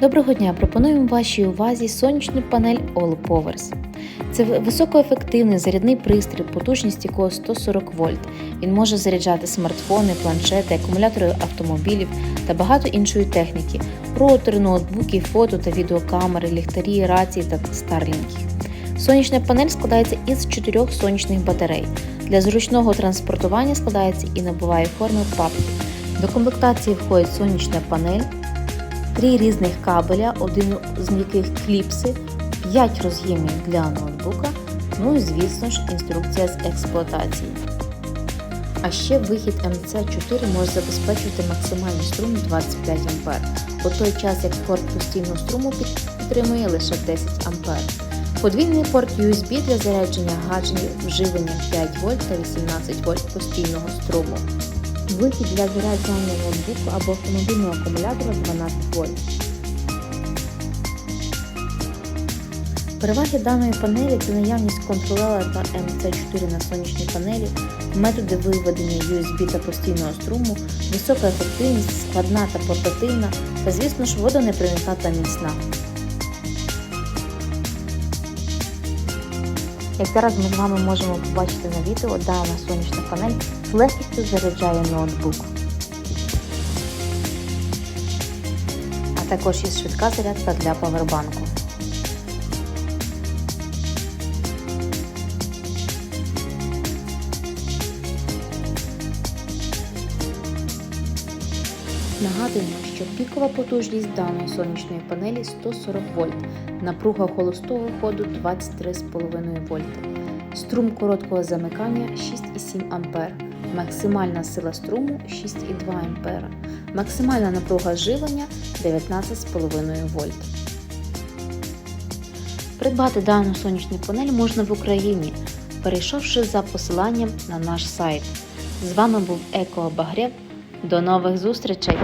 Доброго дня! Пропонуємо вашій увазі сонячну панель All Powers. Це високоефективний зарядний пристрій, потужність якого 140 вольт. Він може заряджати смартфони, планшети, акумулятори автомобілів та багато іншої техніки, роутери, ноутбуки, фото та відеокамери, ліхтарі, рації та старлінки. Сонячна панель складається із чотирьох сонячних батарей. Для зручного транспортування складається і набуває форми папки. До комплектації входить сонячна панель, три різних кабеля, один з яких кліпси, 5 роз'ємів для ноутбука, ну і звісно ж інструкція з експлуатації. А ще вихід МЦ4 може забезпечувати максимальний струм 25 А, у той час як порт постійного струму підтримує лише 10 А. Подвійний порт USB для зарядження гаджетів живленням 5 вольт та 18 вольт постійного струму. Вихід для заряджання ноутбуку або автомобільного акумулятора 12 вольт. Переваги даної панелі це наявність контролера та МЦ4 на сонячній панелі, методи виведення USB та постійного струму, висока ефективність, складна та портативна та, звісно ж, водонепромісна та міцна. Як зараз ми з вами можемо побачити на відео, дана сонячна панель з легкістю заряджає ноутбук. А також є швидка зарядка для павербанку. Нагадуємо, що пікова потужність даної сонячної панелі 140 вольт, напруга холостого ходу 23,5 вольт, струм короткого замикання 6,7 А, максимальна сила струму 6,2 А, максимальна напруга живлення 19,5 вольт. Придбати дану сонячну панель можна в Україні, перейшовши за посиланням на наш сайт. З вами був Еко Багрєв. До нових зустрічей!